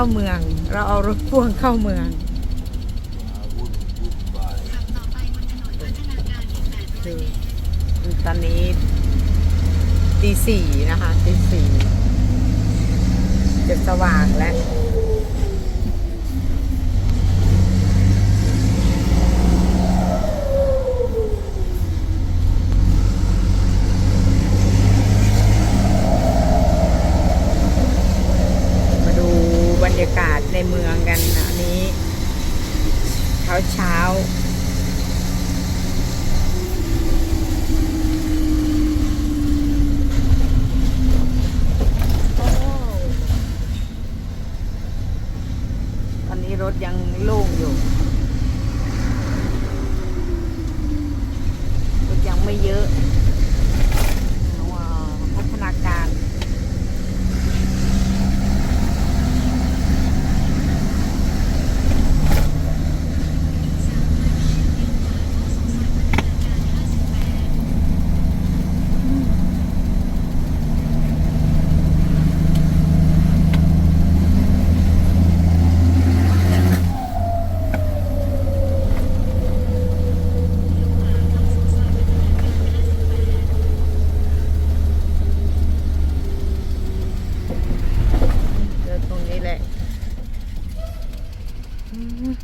เข้าเมืองเมือง เราเอารถพ่วงเข้าเมืองตอนนี้ตีสี่นะคะตีสี่จะสว่างแล้ว มาดูบรรยากาศในเมืองกันนะอันนี้ เช้าเช้าๆโอ้ตอนนี้รถยังโล่งอยู่ รถยังไม่เยอะว้าวพัฒนาการ เดินตรงนี้แหละอืม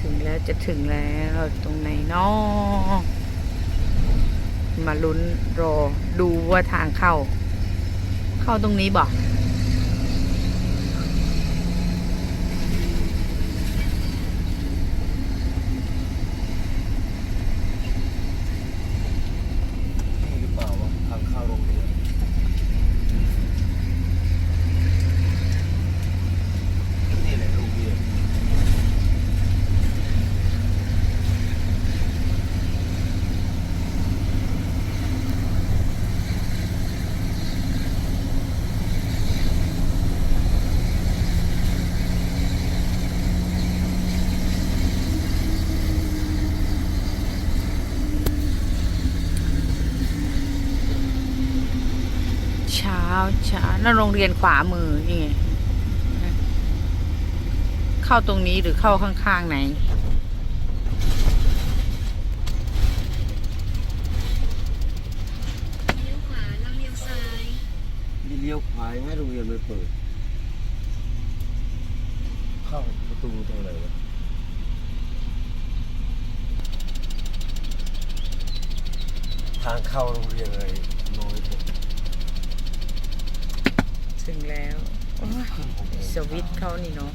ถึงแล้ว จะถึงแล้วตรงไหนนาะมาลุ้นรอดูว่าทางเข้า เข้าตรงนี้บอก นี่หรือเปล่าวะทางเข้าโรงเรียนนี่แหละโรงเรียน เช้า เช้าแล้วโรงเรียนขวามือนี่ไงเข้าตรงนี้หรือเข้าข้างๆไหน เลี้ยวขวาแล้วเลี้ยวซ้าย เลี้ยวขวาให้โรงเรียนไม่เปิด เข้าประตูทางไหนวะทางเข้าโรงเรียนเลย ถึงแล้วโอ้ยขึ้นหกโมงสวิตช์เขานี่เนาะ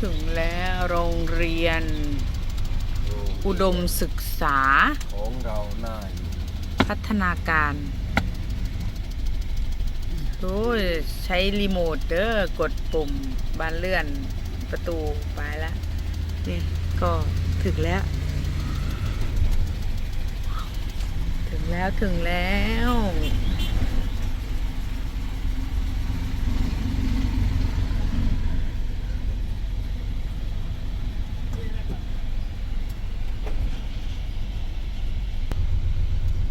ถึงแล้วโรงเรียน อุดมศึกษาของเราหน้าอยู่พัฒนาการโอ้ยใช้รีโมทเด้อกดปุ่มบานเลื่อนประตูไปแล้วนี่ก็ถึงแล้ว ถึงแล้วถึงแล้ว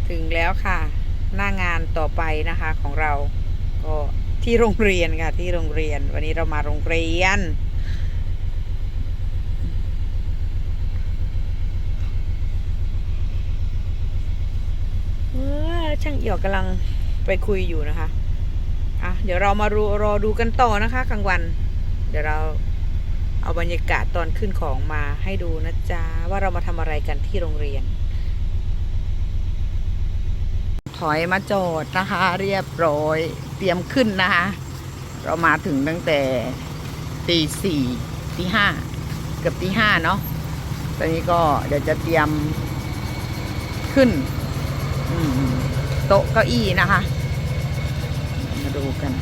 ถึงแล้วค่ะ หน้างานต่อไปนะคะของเราก็ที่โรงเรียนค่ะ ที่โรงเรียน วันนี้เรามาโรงเรียน เออ ช่างเอี่ยวกำลังไปคุยอยู่นะคะอะเดี๋ยวเรามารอรอดูกันต่อนะคะกลางวัน เดี๋ยวเราเอาบรรยากาศตอนขึ้นของมาให้ดูนะจ๊ะว่าเรามาทำอะไรกันที่โรงเรียน ถอยมาจอดนะคะ เรียบร้อยเตรียมขึ้นนะคะ เรามาถึงตั้งแต่ตีสี่ตีห้าเกือบตีห้าเนาะตอนนี้ก็เดี๋ยวจะเตรียมขึ้น อืม โต๊ะเก้าอี้นะคะ มาดูกัน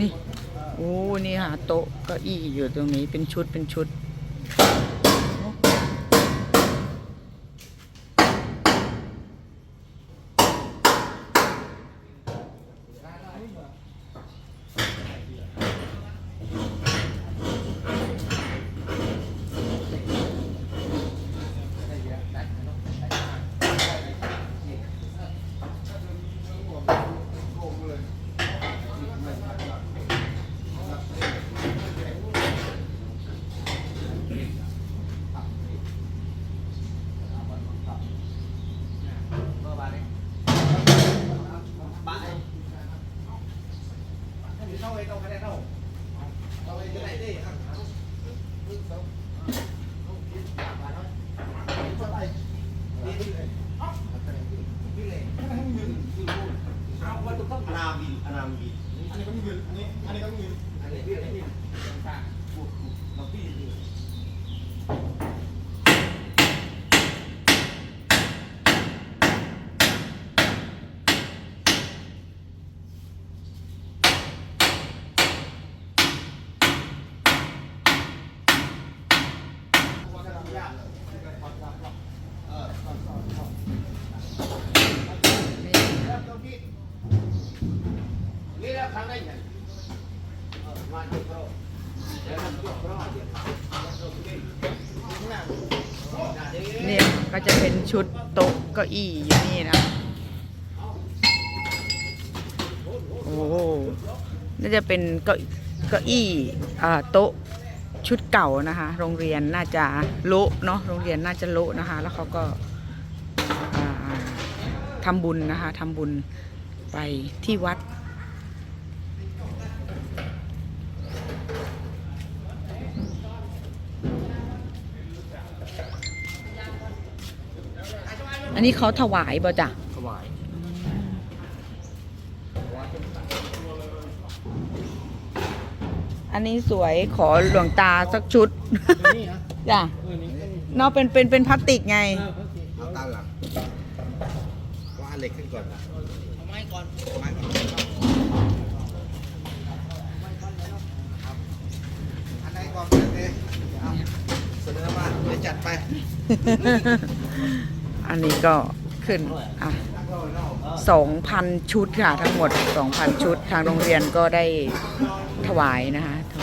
นี่ โอ้ นี่ค่ะโต๊ะเก้าอี้อยู่ตรงนี้เป็นชุดเป็นชุด อ เนี่ยก็จะเป็นชุดโต๊ะเก้าอี้อยู่นี่นะ โอ้โหน่าจะเป็นเก้าเก้าอี้โต๊ะชุดเก่านะคะ โรงเรียนน่าจะโละเนาะ โรงเรียนน่าจะโละนะคะ แล้วเขาก็ทำบุญนะคะทำบุญไปที่วัด อันนี้เขาถวายบ่จ้ะถวายอันนี้สวยขอหลวงตาสักชุดนี่ฮะจ้ะเออนี่เนาะเป็นเป็นเป็นพลาสติกไง เอาตาหลังว่าเหล็กขึ้นก่อนเอาไม้ก่อนไม้ก่อนอันไหนก่อนเลยเอาเสนอมาเดี๋ยวจัดไป อันนี้ก็ขึ้นอะสองพันชุดค่ะทั้งหมดสองพันชุด ทางโรงเรียนก็ได้ถวายนะคะถ